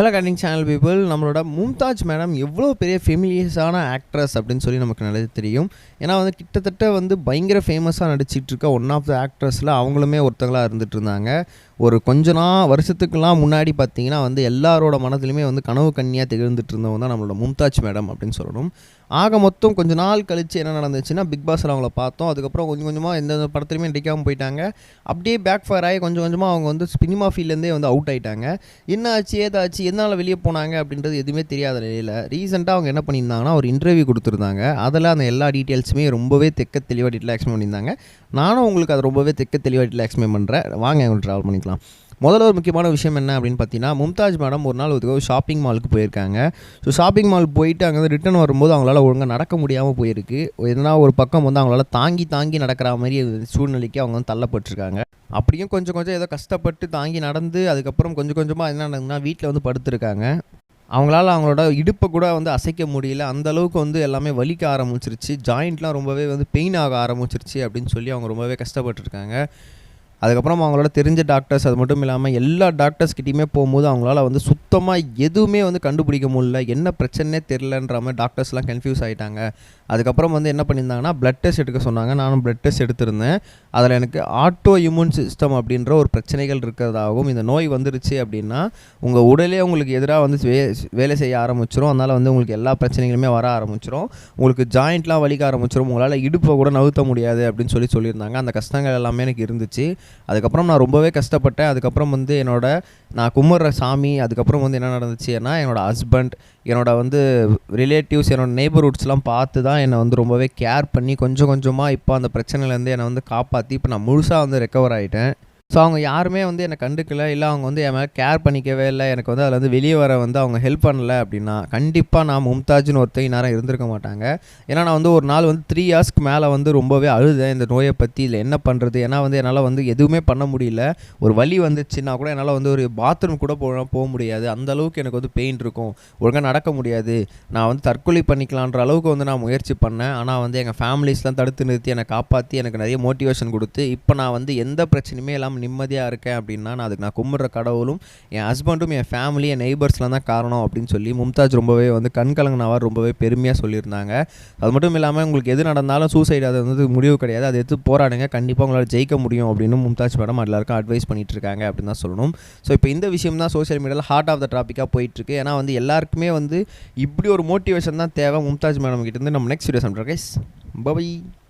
Hello கண்டிங் channel people நம்மளோட Mumtaz madam எவ்வளோ பெரிய ஃபெமிலியஸான ஆக்ட்ரஸ் அப்படின்னு சொல்லி நமக்கு நல்லது தெரியும். ஏன்னா வந்து கிட்டத்தட்ட வந்து பயங்கர ஃபேமஸாக நடிச்சிட்டு இருக்க ஒன் ஆஃப் த ஆக்ட்ரஸில் அவங்களுமே ஒருத்தங்களாக இருந்துகிட்டு இருந்தாங்க. ஒரு கொஞ்ச நாள் வருஷத்துக்குலாம் முன்னாடி பார்த்தீங்கன்னா வந்து எல்லாரோட மனதிலுமே வந்து கனவு கண்ணியாக திகழ்ந்துட்டு இருந்தவங்க தான் நம்மளோட மும்தாஜ் மேடம் அப்படின்னு சொல்லணும். ஆக மொத்தம் கொஞ்ச நாள் கழித்து என்ன நடந்துச்சுன்னா பிக் பாஸில் அவங்கள பார்த்தோம். அதுக்கப்புறம் கொஞ்சம் கொஞ்சமாக எந்த படத்துலையுமே நடிக்காமல் போயிட்டாங்க. அப்படியே பேக் ஃபயர் ஆகி கொஞ்சம் கொஞ்சமாக அவங்க வந்து சினிமா ஃபீல்ட்லேருந்தே வந்து அவுட் ஆகிட்டாங்க என்ன ஆச்சு ஏதாச்சு எதனால் வெளியே போனாங்க அப்படின்றது எதுவுமே தெரியாத நிலையில் ரீசெண்டாக அவங்க என்ன பண்ணியிருந்தாங்கன்னா ஒரு இன்டர்வியூ கொடுத்துருந்தாங்க. அதில் அந்த எல்லா டீட்டெயில்ஸுமே ரொம்பவே தெக்க தெளிவாக டீட்டெயில் எக்ஸ்பிளைன் பண்ணியிருந்தாங்க. நானும் உங்களுக்கு அது ரொம்பவே தெக்க தெளிவாக டீட்டெயில் எக்ஸ்பிளைன் பண்ணுறேன் வாங்க உங்களுக்கு ட்ராவல் பண்ணிக்கலாம். முதல்ல ஒரு முக்கியமான விஷயம் என்ன அப்படின்னு பார்த்தீங்கன்னா மும்தாஜ் மேடம் ஒரு நாள் ஒரு ஷாப்பிங் மாலுக்கு போயிருக்காங்க. ஸோ ஷாப்பிங் மால் போயிட்டு அங்கே வந்து ரிட்டன் வரும்போது அவங்களால ஒழுங்காக நடக்க முடியாமல் போயிருக்கு. எதனா ஒரு பக்கம் வந்து அவங்களால தாங்கி தாங்கி நடக்கிற மாதிரி சூழ்நிலைக்கு அவங்க வந்து தள்ளப்பட்டிருக்காங்க. அப்படியும் கொஞ்சம் கொஞ்சம் ஏதோ கஷ்டப்பட்டு தாங்கி நடந்து அதுக்கப்புறம் கொஞ்சம் கொஞ்சமாக என்ன நடக்குதுன்னா வீட்டில் வந்து படுத்துருக்காங்க. அவங்களால அவங்களோட இடுப்பை கூட வந்து அசைக்க முடியல. அந்த அளவுக்கு வந்து எல்லாமே வலிக்க ஆரம்பிச்சிருச்சு. ஜாயிண்ட்லாம் ரொம்பவே வந்து பெயின் ஆக ஆரம்பிச்சிருச்சு அப்படின்னு சொல்லி அவங்க ரொம்பவே கஷ்டப்பட்டுருக்காங்க. அதுக்கப்புறம் அவங்களோட தெரிஞ்ச டாக்டர்ஸ் அது மட்டும் இல்லாமல் எல்லா டாக்டர்ஸ்கிட்டையுமே போகும்போது அவங்களால வந்து சுத்தமாக எதுவுமே வந்து கண்டுபிடிக்க முடியல. என்ன பிரச்சனையே தெரிலன்ற மாதிரி டாக்டர்ஸ்லாம் கன்ஃபியூஸ் ஆகிட்டாங்க அதுக்கப்புறம் வந்து என்ன பண்ணியிருந்தாங்கன்னா பிளட் டெஸ்ட் எடுக்க சொன்னாங்க. நானும் பிளட் டெஸ்ட் எடுத்திருந்தேன். அதில் எனக்கு ஆட்டோ இம்யூன் சிஸ்டம் அப்படின்ற ஒரு பிரச்சனைகள் இருக்கிறதாகவும் இந்த நோய் வந்துருச்சு அப்படின்னா உங்கள் உடலே உங்களுக்கு எதிராக வந்து வே வேலை செய்ய ஆரம்பிச்சிரும். அதனால் வந்து உங்களுக்கு எல்லா பிரச்சனைகளுமே வர ஆரம்பிச்சிரும். உங்களுக்கு ஜாயிண்ட்லாம் வலிக்க ஆரம்பிச்சிரும். உங்களால் இடுப்பை கூட நவுத்த முடியாது அப்படின்னு சொல்லி சொல்லியிருந்தாங்க. அந்த கஷ்டங்கள் எல்லாமே எனக்கு இருந்துச்சு. அதுக்கப்புறம் நான் ரொம்பவே கஷ்டப்பட்டேன். அதுக்கப்புறம் வந்து என்னோட நான் கும்பிட்ற சாமி அதுக்கப்புறம் வந்து என்ன நடந்துச்சுன்னா என்னோட ஹஸ்பண்ட் என்னோட வந்து ரிலேட்டிவ்ஸ் என்னோட நெய்பர்ஹுட்ஸ்லாம் பார்த்து தான் என்னை வந்து ரொம்பவே கேர் பண்ணி கொஞ்சம் கொஞ்சமாக இப்போ அந்த பிரச்சனையிலேருந்து என்னை வந்து காப்பாற்றி இப்போ நான் முழுசாக வந்து ரெக்கவர் ஆகிட்டேன் ஸோ அவங்க யாருமே வந்து என்னை கண்டுக்கல. இல்லை அவங்க வந்து என் மேலே கேர் பண்ணிக்கவே இல்லை. எனக்கு வந்து அதில் வந்து வெளியே வர வந்து அவங்க ஹெல்ப் பண்ணல அப்படின்னா கண்டிப்பாக நான் மும்தாஜ்னு ஒருத்தர் நேரம் இருந்திருக்க மாட்டாங்க. ஏன்னா நான் வந்து ஒரு நாள் வந்து த்ரீ இயர்ஸ்க்கு மேலே வந்து ரொம்பவே அழுதேன் இந்த நோயை பற்றி இல்லை என்ன பண்ணுறது ஏன்னா வந்து என்னால் வந்து எதுவுமே பண்ண முடியல. ஒரு வழி வந்துச்சுன்னா கூட என்னால் வந்து ஒரு பாத்ரூம் கூட போக போக முடியாது. அந்த அளவுக்கு எனக்கு வந்து பெயின் இருக்கும். ஒழுங்காக நடக்க முடியாது. நான் வந்து தற்கொலை பண்ணிக்கலான்ற அளவுக்கு வந்து நான் முயற்சி பண்ணேன். ஆனால் வந்து எங்கள் ஃபேமிலிஸ்லாம் தடுத்து நிறுத்தி என்னை காப்பாற்றி எனக்கு நிறைய மோட்டிவேஷன் கொடுத்து இப்போ நான் வந்து எந்த பிரச்சனையுமே இல்லாமல் நிம்மதியாக இருக்கேன் அப்படின்னா நான் அதுக்கு நான் கும்பிட்ற கடவுளும் என் ஹஸ்பண்டும் என் ஃபேமிலி என் நெய்பர்ஸ்லாம் தான் காரணம் அப்படின்னு சொல்லி மும்தாஜ் ரொம்பவே வந்து கண் கண்கலங்கினவர் ரொம்பவே பெருமையாக சொல்லியிருந்தாங்க. அது மட்டும் இல்லாமல் உங்களுக்கு எது நடந்தாலும் சூசைட் அது வந்து முடிவு கிடையாது. அது எடுத்து போராடுங்க. கண்டிப்பாக உங்களால் ஜெயிக்க முடியும் அப்படின்னு மும்தாஜ் மேடம் எல்லாருக்கும் அட்வைஸ் பண்ணிட்டு இருக்காங்க அப்படின்னு தான் சொல்லணும். ஸோ இப்போ இந்த விஷயம் தான் சோஷியல் மீடியாவில் ஹார்ட் ஆஃப் த டாப்பிக்காக போயிட்டுருக்கு. ஏன்னா வந்து எல்லாருக்குமே வந்து இப்படி ஒரு மோட்டிவேஷன் தான் தேவை மும்தாஜ் மேடம் கிட்டேருந்து நம்ம நெக்ஸ்ட் வீடியோ சம்ட்றோம் கைஸ் பை